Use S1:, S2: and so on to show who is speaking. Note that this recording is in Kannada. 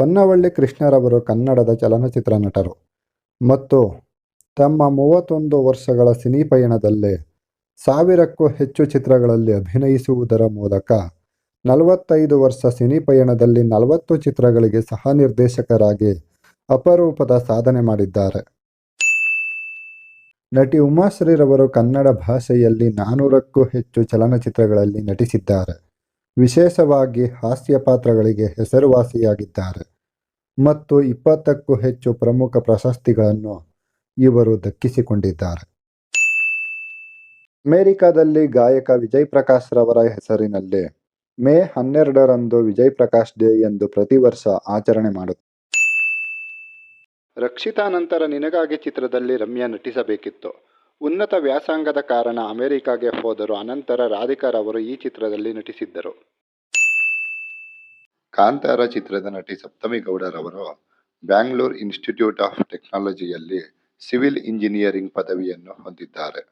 S1: ಹೊನ್ನವಳ್ಳಿ ಕೃಷ್ಣರವರು ಕನ್ನಡದ ಚಲನಚಿತ್ರ ನಟರು. ಮತ್ತು ತಮ್ಮ ಮೂವತ್ತೊಂದು ವರ್ಷಗಳ ಸಿನಿ ಪಯಣದಲ್ಲೇ ಸಾವಿರಕ್ಕೂ ಹೆಚ್ಚು ಚಿತ್ರಗಳಲ್ಲಿ ಅಭಿನಯಿಸುವುದರ ಮೂಲಕ ನಲವತ್ತೈದು ವರ್ಷ ಸಿನಿ ಪಯಣದಲ್ಲಿ ನಲವತ್ತು ಚಿತ್ರಗಳಿಗೆ ಸಹ ನಿರ್ದೇಶಕರಾಗಿ ಅಪರೂಪದ ಸಾಧನೆ ಮಾಡಿದ್ದಾರೆ. ನಟಿ ಉಮಾಶ್ರೀರವರು ಕನ್ನಡ ಭಾಷೆಯಲ್ಲಿ ನಾನೂರಕ್ಕೂ ಹೆಚ್ಚು ಚಲನಚಿತ್ರಗಳಲ್ಲಿ ನಟಿಸಿದ್ದಾರೆ. ವಿಶೇಷವಾಗಿ ಹಾಸ್ಯ ಪಾತ್ರಗಳಿಗೆ ಹೆಸರುವಾಸಿಯಾಗಿದ್ದಾರೆ. ಮತ್ತು ಇಪ್ಪತ್ತಕ್ಕೂ ಹೆಚ್ಚು ಪ್ರಮುಖ ಪ್ರಶಸ್ತಿಗಳನ್ನು ಇವರು ದಕ್ಕಿಸಿಕೊಂಡಿದ್ದಾರೆ. ಅಮೆರಿಕದಲ್ಲಿ ಗಾಯಕ ವಿಜಯ್ ಪ್ರಕಾಶ್ ರವರ ಹೆಸರಿನಲ್ಲಿ ಮೇ ಹನ್ನೆರಡರಂದು ವಿಜಯ್ ಪ್ರಕಾಶ್ ಡೇ ಎಂದು ಪ್ರತಿ ವರ್ಷ ಆಚರಣೆ ಮಾಡುತ್ತಾರೆ. ರಕ್ಷಿತಾ ನಂತರ ನಿನಗಾಗಿ ಚಿತ್ರದಲ್ಲಿ ರಮ್ಯಾ ನಟಿಸಬೇಕಿತ್ತು. ಉನ್ನತ ವ್ಯಾಸಂಗದ ಕಾರಣ ಅಮೆರಿಕಾಗೆ ಹೋದರು ಅನಂತರ ರಾಧಿಕಾರವರು ಈ ಚಿತ್ರದಲ್ಲಿ ನಟಿಸಿದ್ದರು. ಕಾಂತಾರ ಚಿತ್ರದ ನಟಿ ಸಪ್ತಮಿ ಗೌಡರವರು ಬ್ಯಾಂಗ್ಳೂರ್ ಇನ್ಸ್ಟಿಟ್ಯೂಟ್ ಆಫ್ ಟೆಕ್ನಾಲಜಿಯಲ್ಲಿ ಸಿವಿಲ್ ಇಂಜಿನಿಯರಿಂಗ್ ಪದವಿಯನ್ನು ಹೊಂದಿದ್ದಾರೆ.